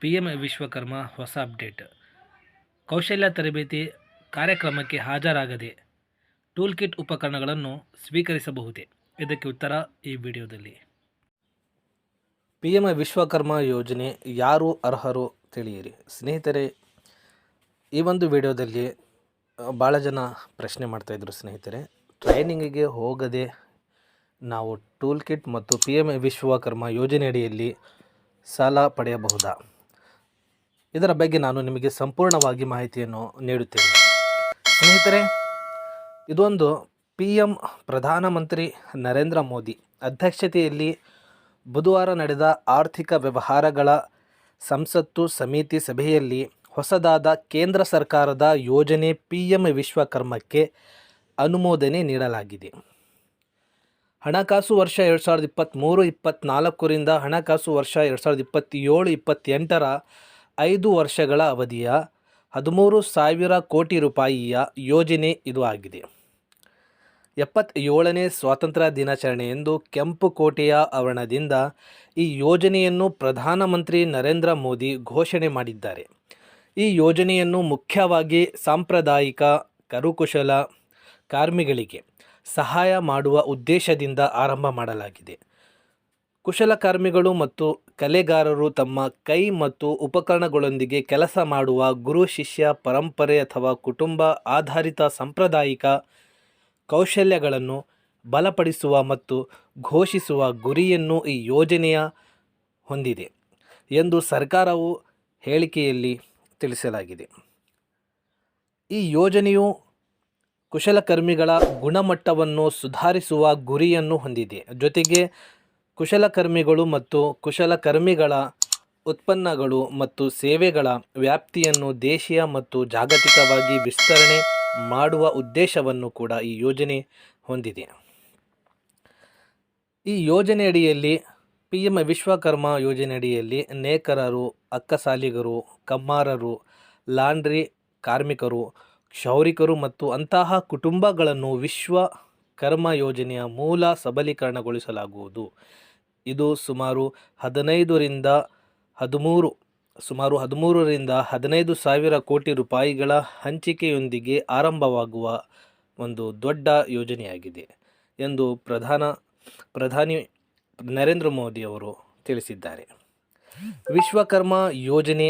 P M Vishwakarma ಹೊಸ update. ಕೌಶಲ್ಯ ತರಬೇತಿ ಕಾರ್ಯಕ್ರಮಕ್ಕೆ ಹಾಜರಾಗದೆ ಟೂಲ್ ಕಿಟ್ ಉಪಕರಣಗಳನ್ನು ಸ್ವೀಕರಿಸಬಹುದೇ? ಇದಕ್ಕೆ ಉತ್ತರ ಈ ವಿಡಿಯೋದಲ್ಲಿ. ಪಿ ಎಂ ವಿಶ್ವಕರ್ಮ ಯೋಜನೆ ಯಾರು ಅರ್ಹರು ತಿಳಿಯಿರಿ. ಸ್ನೇಹಿತರೆ, ಈ ಒಂದು ವಿಡಿಯೋದಲ್ಲಿ ಭಾಳ ಜನ ಪ್ರಶ್ನೆ ಮಾಡ್ತಾಯಿದ್ರು ಸ್ನೇಹಿತರೆ. ಟ್ರೈನಿಂಗಿಗೆ ಹೋಗದೆ ನಾವು ಟೂಲ್ ಕಿಟ್ ಮತ್ತು ಪಿ ಎಂ ವಿಶ್ವಕರ್ಮ ಯೋಜನೆಯಡಿಯಲ್ಲಿ ಸಾಲ ಪಡೆಯಬಹುದಾ? ಇದರ ಬಗ್ಗೆ ನಾನು ನಿಮಗೆ ಸಂಪೂರ್ಣವಾಗಿ ಮಾಹಿತಿಯನ್ನು ನೀಡುತ್ತೇನೆ. ಸ್ನೇಹಿತರೆ, ಇದೊಂದು ಪಿ ಎಂ ಪ್ರಧಾನಮಂತ್ರಿ ನರೇಂದ್ರ ಮೋದಿ ಅಧ್ಯಕ್ಷತೆಯಲ್ಲಿ ಬುಧವಾರ ನಡೆದ ಆರ್ಥಿಕ ವ್ಯವಹಾರಗಳ ಸಂಸತ್ತು ಸಮಿತಿ ಸಭೆಯಲ್ಲಿ ಹೊಸದಾದ ಕೇಂದ್ರ ಸರ್ಕಾರದ ಯೋಜನೆ ಪಿ ಎಂ ವಿಶ್ವಕರ್ಮಕ್ಕೆ ಅನುಮೋದನೆ ನೀಡಲಾಗಿದೆ. ಹಣಕಾಸು ವರ್ಷ ಎರಡು ಸಾವಿರದ ಇಪ್ಪತ್ತ್ಮೂರು ಇಪ್ಪತ್ತ್ನಾಲ್ಕರಿಂದ ಹಣಕಾಸು ವರ್ಷ ಎರಡು ಸಾವಿರದ ಇಪ್ಪತ್ತೇಳು, ಇಪ್ಪತ್ತೆಂಟರ ಐದು ವರ್ಷಗಳ ಅವಧಿಯ ಹದಿಮೂರು ಸಾವಿರ ಕೋಟಿ ರೂಪಾಯಿಯ ಯೋಜನೆ ಇದು ಆಗಿದೆ. ಎಪ್ಪತ್ತೇಳನೇ ಸ್ವಾತಂತ್ರ್ಯ ದಿನಾಚರಣೆಯಂದು ಕೆಂಪುಕೋಟೆಯ ಆವರಣದಿಂದ ಈ ಯೋಜನೆಯನ್ನು ಪ್ರಧಾನಮಂತ್ರಿ ನರೇಂದ್ರ ಮೋದಿ ಘೋಷಣೆ ಮಾಡಿದ್ದಾರೆ. ಈ ಯೋಜನೆಯನ್ನು ಮುಖ್ಯವಾಗಿ ಸಾಂಪ್ರದಾಯಿಕ, ಕರುಕುಶಲ ಕಾರ್ಮಿಗಳಿಗೆ ಸಹಾಯ ಮಾಡುವ ಉದ್ದೇಶದಿಂದ ಆರಂಭ ಮಾಡಲಾಗಿದೆ. ಕುಶಲಕರ್ಮಿಗಳು ಮತ್ತು ಕಲೆಗಾರರು ತಮ್ಮ ಕೈ ಮತ್ತು ಉಪಕರಣಗಳೊಂದಿಗೆ ಕೆಲಸ ಮಾಡುವ ಗುರು ಶಿಷ್ಯ ಪರಂಪರೆ ಅಥವಾ ಕುಟುಂಬ ಆಧಾರಿತ ಸಾಂಪ್ರದಾಯಿಕ ಕೌಶಲ್ಯಗಳನ್ನು ಬಲಪಡಿಸುವ ಮತ್ತು ಘೋಷಿಸುವ ಗುರಿಯನ್ನು ಈ ಯೋಜನೆಯ ಹೊಂದಿದೆ ಎಂದು ಸರ್ಕಾರವು ಹೇಳಿಕೆಯಲ್ಲಿ ತಿಳಿಸಲಾಗಿದೆ. ಈ ಯೋಜನೆಯು ಕುಶಲಕರ್ಮಿಗಳ ಗುಣಮಟ್ಟವನ್ನು ಸುಧಾರಿಸುವ ಗುರಿಯನ್ನು ಹೊಂದಿದೆ. ಜೊತೆಗೆ ಕುಶಲಕರ್ಮಿಗಳು ಮತ್ತು ಕುಶಲಕರ್ಮಿಗಳ ಉತ್ಪನ್ನಗಳು ಮತ್ತು ಸೇವೆಗಳ ವ್ಯಾಪ್ತಿಯನ್ನು ದೇಶೀಯ ಮತ್ತು ಜಾಗತಿಕವಾಗಿ ವಿಸ್ತರಣೆ ಮಾಡುವ ಉದ್ದೇಶವನ್ನು ಕೂಡ ಈ ಯೋಜನೆ ಹೊಂದಿದೆ. ಈ ಯೋಜನೆಯಡಿಯಲ್ಲಿ ಪಿ ಎಂ ವಿಶ್ವಕರ್ಮ ಯೋಜನೆಯಡಿಯಲ್ಲಿ ನೇಕರರು, ಅಕ್ಕಸಾಲಿಗರು, ಕಮ್ಮಾರರು, ಲಾಂಡ್ರಿ ಕಾರ್ಮಿಕರು, ಕ್ಷೌರಿಕರು ಮತ್ತು ಅಂತಹ ಕುಟುಂಬಗಳನ್ನು ವಿಶ್ವಕರ್ಮ ಯೋಜನೆಯ ಮೂಲ ಸಬಲೀಕರಣಗೊಳಿಸಲಾಗುವುದು. ಇದು ಸುಮಾರು ಹದಿನೈದರಿಂದ ಹದಿಮೂರು, ಸುಮಾರು ಹದಿಮೂರರಿಂದ ಹದಿನೈದು ಸಾವಿರ ಕೋಟಿ ರೂಪಾಯಿಗಳ ಹಂಚಿಕೆಯೊಂದಿಗೆ ಆರಂಭವಾಗುವ ಒಂದು ದೊಡ್ಡ ಯೋಜನೆಯಾಗಿದೆ ಎಂದು ಪ್ರಧಾನ, ಪ್ರಧಾನಿ ನರೇಂದ್ರ ಮೋದಿ ಅವರು ತಿಳಿಸಿದ್ದಾರೆ. ವಿಶ್ವಕರ್ಮ ಯೋಜನೆ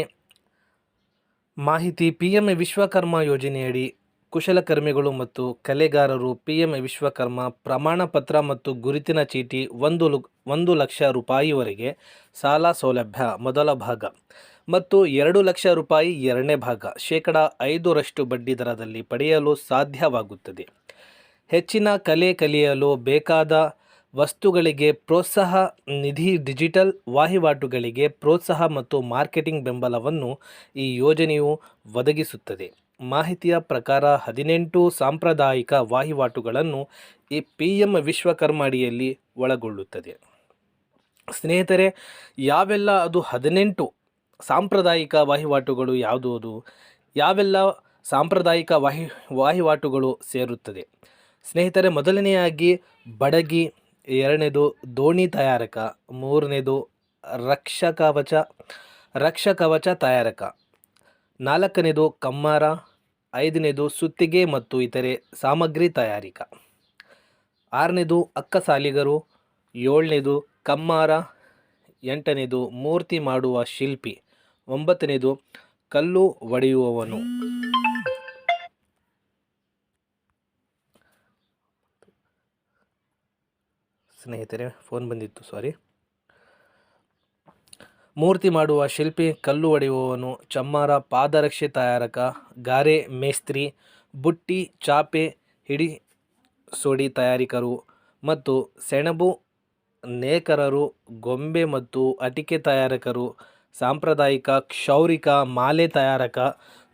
ಮಾಹಿತಿ, ಪಿ ಎಂ ವಿಶ್ವಕರ್ಮ ಯೋಜನೆಯಡಿ ಕುಶಲಕರ್ಮಿಗಳು ಮತ್ತು ಕಲೆಗಾರರು ಪಿ ಎಂ ವಿಶ್ವಕರ್ಮ ಪ್ರಮಾಣ ಪತ್ರ ಮತ್ತು ಗುರುತಿನ ಚೀಟಿ ಒಂದು ಲು ಒಂದು ಲಕ್ಷ ರೂಪಾಯಿವರೆಗೆ ಸಾಲ ಸೌಲಭ್ಯ ಮೊದಲ ಭಾಗ ಮತ್ತು ಎರಡು ಲಕ್ಷ ರೂಪಾಯಿ ಎರಡನೇ ಭಾಗ ಶೇಕಡ ಐದರಷ್ಟು ಬಡ್ಡಿ ದರದಲ್ಲಿ ಪಡೆಯಲು ಸಾಧ್ಯವಾಗುತ್ತದೆ. ಹೆಚ್ಚಿನ ಕಲೆ ಕಲಿಯಲು ಬೇಕಾದ ವಸ್ತುಗಳಿಗೆ ಪ್ರೋತ್ಸಾಹ, ನಿಧಿ, ಡಿಜಿಟಲ್ ವಹಿವಾಟುಗಳಿಗೆ ಪ್ರೋತ್ಸಾಹ ಮತ್ತು ಮಾರ್ಕೆಟಿಂಗ್ ಬೆಂಬಲವನ್ನು ಈ ಯೋಜನೆಯು ಒದಗಿಸುತ್ತದೆ. ಮಾಹಿತಿಯ ಪ್ರಕಾರ ಹದಿನೆಂಟು ಸಾಂಪ್ರದಾಯಿಕ ವಹಿವಾಟುಗಳನ್ನು ಈ ಪಿ ಎಂ ವಿಶ್ವಕರ್ಮ ಅಡಿಯಲ್ಲಿ ಒಳಗೊಳ್ಳುತ್ತದೆ. ಸ್ನೇಹಿತರೆ, ಯಾವೆಲ್ಲ ಅದು ಹದಿನೆಂಟು ಸಾಂಪ್ರದಾಯಿಕ ವಹಿವಾಟುಗಳು ಯಾವುದು ಅದು? ಯಾವೆಲ್ಲ ಸಾಂಪ್ರದಾಯಿಕ ವಹಿ, ವಹಿವಾಟುಗಳು ಸೇರುತ್ತದೆ? ಸ್ನೇಹಿತರೆ, ಮೊದಲನೆಯಾಗಿ ಬಡಗಿ, ಎರಡನೇದು ದೋಣಿ ತಯಾರಕ, ಮೂರನೇದು ರಕ್ಷಕವಚ ರಕ್ಷಕವಚ ತಯಾರಕ, ನಾಲ್ಕನೇದು ಕಮ್ಮಾರ ಐದನೇದು ಸುತ್ತಿಗೆ ಮತ್ತು ಇತರೆ ಸಾಮಗ್ರಿ ತಯಾರಿಕ. ಆರನೇದು ಅಕ್ಕಸಾಲಿಗರು ಏಳನೇದು ಕಮ್ಮಾರ. ಎಂಟನೇದು ಮೂರ್ತಿ ಮಾಡುವ ಶಿಲ್ಪಿ. ಒಂಬತ್ತನೇದು ಕಲ್ಲು ಒಡೆಯುವವನು. ಸ್ನೇಹಿತರೆ ಫೋನ್ ಬಂದಿತ್ತು ಸಾರಿ ಮೂರ್ತಿ ಮಾಡುವ ಶಿಲ್ಪಿ ಕಲ್ಲು ಒಡೆಯುವವನು, ಚಮ್ಮಾರ ಪಾದರಕ್ಷೆ ತಯಾರಕ, ಗಾರೆ ಮೇಸ್ತ್ರಿ, ಬುಟ್ಟಿ ಚಾಪೆ ಹಿಡಿ ಸೋಡಿ ತಯಾರಿಕರು ಮತ್ತು ಸೆಣಬು ನೇಕರರು, ಗೊಂಬೆ ಮತ್ತು ಅಟಿಕೆ ತಯಾರಕರು, ಸಾಂಪ್ರದಾಯಿಕ ಕ್ಷೌರಿಕ ಮಾಲೆ ತಯಾರಕ,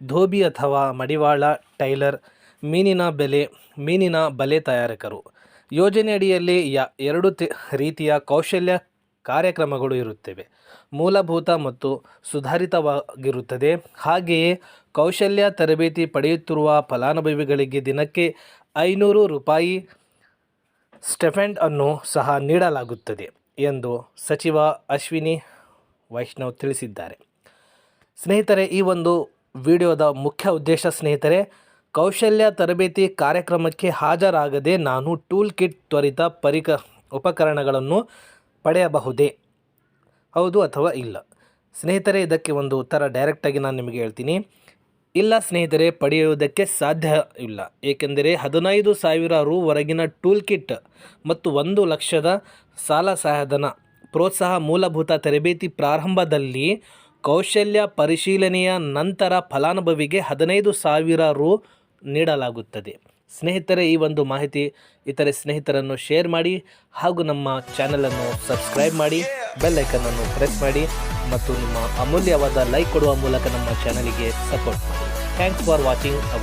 ಧೋಬಿ ಅಥವಾ ಮಡಿವಾಳ ಟೈಲರ್, ಮೀನಿನ ಬೆಲೆ, ಮೀನಿನ ಬಲೆ ತಯಾರಕರು. ಯೋಜನೆಯಡಿಯಲ್ಲಿ ಯ, ಎರಡು ರೀತಿಯ ಕೌಶಲ್ಯ ಕಾರ್ಯಕ್ರಮಗಳು ಇರುತ್ತವೆ. ಮೂಲಭೂತ ಮತ್ತು ಸುಧಾರಿತವಾಗಿರುತ್ತದೆ. ಹಾಗೆಯೇ ಕೌಶಲ್ಯ ತರಬೇತಿ ಪಡೆಯುತ್ತಿರುವ ಫಲಾನುಭವಿಗಳಿಗೆ ದಿನಕ್ಕೆ ಐನೂರು ರೂಪಾಯಿ ಸ್ಟೆಫೆಂಡ್ ಅನ್ನು ಸಹ ನೀಡಲಾಗುತ್ತದೆ ಎಂದು ಸಚಿವ ಅಶ್ವಿನಿ ವೈಷ್ಣವ್ ತಿಳಿಸಿದ್ದಾರೆ. ಸ್ನೇಹಿತರೆ, ಈ ಒಂದು ವಿಡಿಯೋದ ಮುಖ್ಯ ಉದ್ದೇಶ ಸ್ನೇಹಿತರೆ, ಕೌಶಲ್ಯ ತರಬೇತಿ ಕಾರ್ಯಕ್ರಮಕ್ಕೆ ಹಾಜರಾಗದೆ ನಾನು ಟೂಲ್ ಕಿಟ್ ತ್ವರಿತ ಪರಿಕ, ಉಪಕರಣಗಳನ್ನು ಪಡೆಯಬಹುದೇ? ಹೌದು ಅಥವಾ ಇಲ್ಲ? ಸ್ನೇಹಿತರೆ, ಇದಕ್ಕೆ ಒಂದು ಉತ್ತರ ಡೈರೆಕ್ಟಾಗಿ ನಾನು ನಿಮಗೆ ಹೇಳ್ತೀನಿ. ಇಲ್ಲ ಸ್ನೇಹಿತರೆ, ಪಡೆಯುವುದಕ್ಕೆ ಸಾಧ್ಯ ಇಲ್ಲ. ಏಕೆಂದರೆ ಹದಿನೈದು ಸಾವಿರ ರೂವರೆಗಿನ ಟೂಲ್ ಕಿಟ್ ಮತ್ತು ಒಂದು ಲಕ್ಷದ ಸಾಲ ಸಹಾಯಧನ ಪ್ರೋತ್ಸಾಹ ಮೂಲಭೂತ ತರಬೇತಿ ಪ್ರಾರಂಭದಲ್ಲಿ ಕೌಶಲ್ಯ ಪರಿಶೀಲನೆಯ ನಂತರ ಫಲಾನುಭವಿಗೆ ಹದಿನೈದು ಸಾವಿರ ರು ನೀಡಲಾಗುತ್ತದೆ. ಸ್ನೇಹಿತರೆ, ಈ ಒಂದು ಮಾಹಿತಿ ಇತರೆ ಸ್ನೇಹಿತರನ್ನು ಶೇರ್ ಮಾಡಿ ಹಾಗೂ ನಮ್ಮ ಚಾನಲನ್ನು ಸಬ್ಸ್ಕ್ರೈಬ್ ಮಾಡಿ ಬೆಲ್ ಐಕನನ್ನು ಪ್ರೆಸ್ ಮಾಡಿ ಮತ್ತು ನಿಮ್ಮ ಅಮೂಲ್ಯವಾದ ಲೈಕ್ ಕೊಡುವ ಮೂಲಕ ನಮ್ಮ ಚಾನಲಿಗೆ ಸಪೋರ್ಟ್ ಮಾಡಿ. Thanks for watching